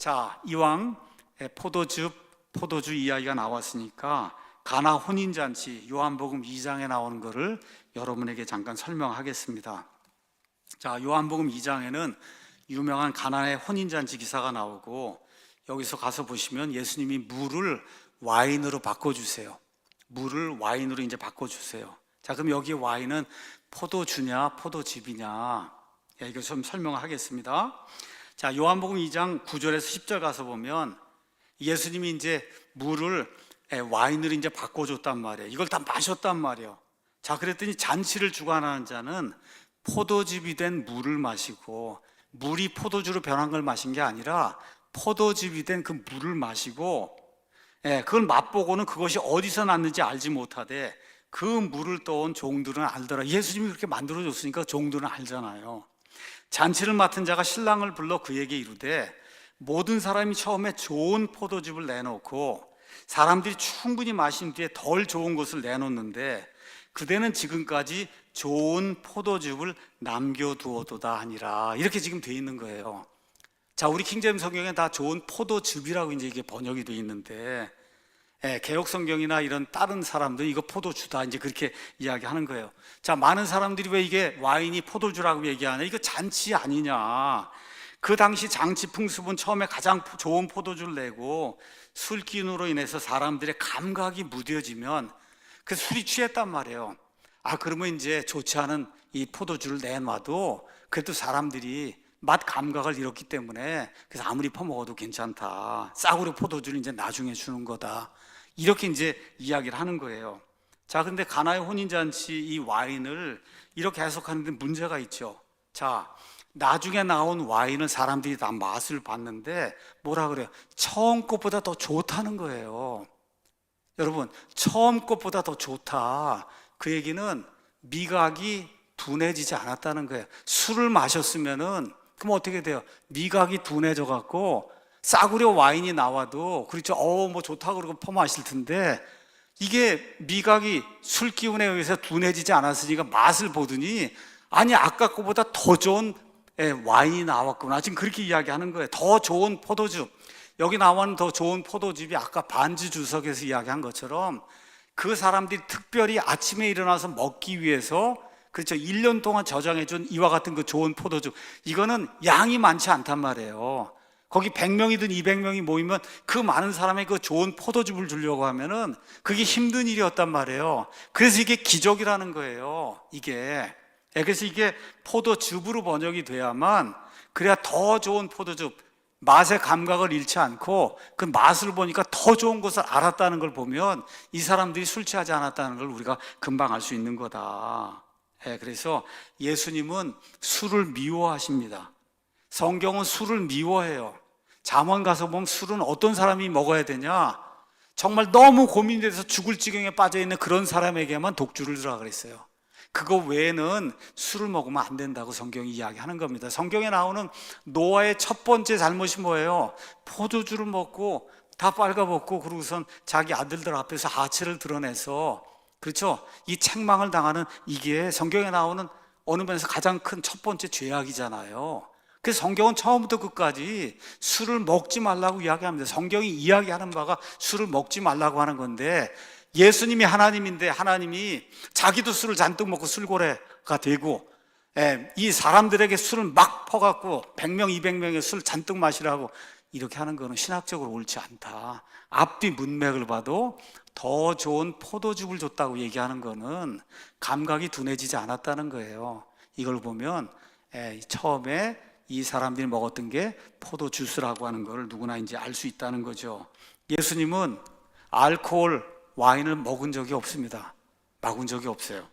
자, 이왕 에, 포도즙, 포도주 이야기가 나왔으니까 가나 혼인 잔치 요한복음 2장에 나오는 것을 여러분에게 잠깐 설명하겠습니다. 자, 요한복음 2장에는 유명한 가나의 혼인 잔치 기사가 나오고 여기서 가서 보시면 예수님이 물을 와인으로 바꿔 주세요. 물을 와인으로 이제 바꿔 주세요. 자, 그럼 여기 와인은 포도주냐, 포도즙이냐? 예, 이거 좀 설명하겠습니다. 자, 요한복음 2장 9절에서 10절 가서 보면 예수님이 이제 물을 예, 와인으로 이제 바꿔줬단 말이에요. 이걸 다 마셨단 말이에요. 자, 그랬더니 잔치를 주관하는 자는 포도즙이 된 물을 마시고 물이 포도주로 변한 걸 마신 게 아니라 포도즙이 된 그 물을 마시고 예, 그걸 맛보고는 그것이 어디서 났는지 알지 못하되 그 물을 떠온 종들은 알더라. 예수님이 그렇게 만들어 줬으니까 종들은 알잖아요. 잔치를 맡은 자가 신랑을 불러 그에게 이르되 모든 사람이 처음에 좋은 포도즙을 내놓고 사람들이 충분히 마신 뒤에 덜 좋은 것을 내놓는데 그대는 지금까지 좋은 포도즙을 남겨두어도다 하니라 이렇게 지금 돼 있는 거예요. 자, 우리 킹제임 성경에 다 좋은 포도즙이라고 이제 이게 번역이 돼 있는데 예, 개혁 성경이나 이런 다른 사람들 이거 포도주다 이제 그렇게 이야기하는 거예요. 자, 많은 사람들이 왜 이게 와인이 포도주라고 얘기하냐? 이거 잔치 아니냐? 그 당시 장치 풍습은 처음에 가장 좋은 포도주를 내고 술 기운으로 인해서 사람들의 감각이 무뎌지면 그 술이 취했단 말이에요. 아, 그러면 이제 좋지 않은 이 포도주를 내놔도 그래도 사람들이 맛 감각을 잃었기 때문에 그래서 아무리 퍼먹어도 괜찮다. 싸구려 포도주를 이제 나중에 주는 거다. 이렇게 이제 이야기를 하는 거예요. 자, 근데 가나의 혼인잔치 이 와인을 이렇게 해석하는데 문제가 있죠. 자, 나중에 나온 와인을 사람들이 다 맛을 봤는데 뭐라 그래요? 처음 것보다 더 좋다는 거예요. 여러분, 처음 것보다 더 좋다. 그 얘기는 미각이 둔해지지 않았다는 거예요. 술을 마셨으면은 그럼 어떻게 돼요? 미각이 둔해져 갖고 싸구려 와인이 나와도 그렇죠. 어, 뭐 좋다 그러고 퍼마실 텐데 이게 미각이 술 기운에 의해서 둔해지지 않았으니까 맛을 보더니 아니 아까 거보다 더 좋은 예, 와인이 나왔구나. 지금 그렇게 이야기하는 거예요. 더 좋은 포도즙. 여기 나오는 더 좋은 포도즙이 아까 반주 주석에서 이야기한 것처럼 그 사람들이 특별히 아침에 일어나서 먹기 위해서 그렇죠. 1년 동안 저장해 준 이와 같은 그 좋은 포도즙. 이거는 양이 많지 않단 말이에요. 거기 100명이든 200명이 모이면 그 많은 사람의 그 좋은 포도즙을 주려고 하면은 그게 힘든 일이었단 말이에요. 그래서 이게 기적이라는 거예요. 이게. 예, 그래서 이게 포도즙으로 번역이 돼야만 그래야 더 좋은 포도즙, 맛의 감각을 잃지 않고 그 맛을 보니까 더 좋은 것을 알았다는 걸 보면 이 사람들이 술 취하지 않았다는 걸 우리가 금방 알 수 있는 거다. 예, 그래서 예수님은 술을 미워하십니다. 성경은 술을 미워해요. 잠언 가서 보면 술은 어떤 사람이 먹어야 되냐? 정말 너무 고민돼서 죽을 지경에 빠져 있는 그런 사람에게만 독주를 주라 그랬어요. 그거 외에는 술을 먹으면 안 된다고 성경이 이야기하는 겁니다. 성경에 나오는 노아의 첫 번째 잘못이 뭐예요? 포도주를 먹고 다 빨가벗고 그러고선 자기 아들들 앞에서 하체를 드러내서 그렇죠? 이 책망을 당하는 이게 성경에 나오는 어느 면에서 가장 큰 첫 번째 죄악이잖아요. 그래서 성경은 처음부터 끝까지 술을 먹지 말라고 이야기합니다. 성경이 이야기하는 바가 술을 먹지 말라고 하는 건데 예수님이 하나님인데 하나님이 자기도 술을 잔뜩 먹고 술고래가 되고 예, 이 사람들에게 술을 막 퍼갖고 100명, 200명의 술 잔뜩 마시라고 이렇게 하는 거는 신학적으로 옳지 않다. 앞뒤 문맥을 봐도 더 좋은 포도즙을 줬다고 얘기하는 거는 감각이 둔해지지 않았다는 거예요. 이걸 보면 예, 처음에 이 사람들이 먹었던 게 포도 주스라고 하는 걸 누구나 이제 알 수 있다는 거죠. 예수님은 알코올, 와인을 먹은 적이 없습니다. 막은 적이 없어요.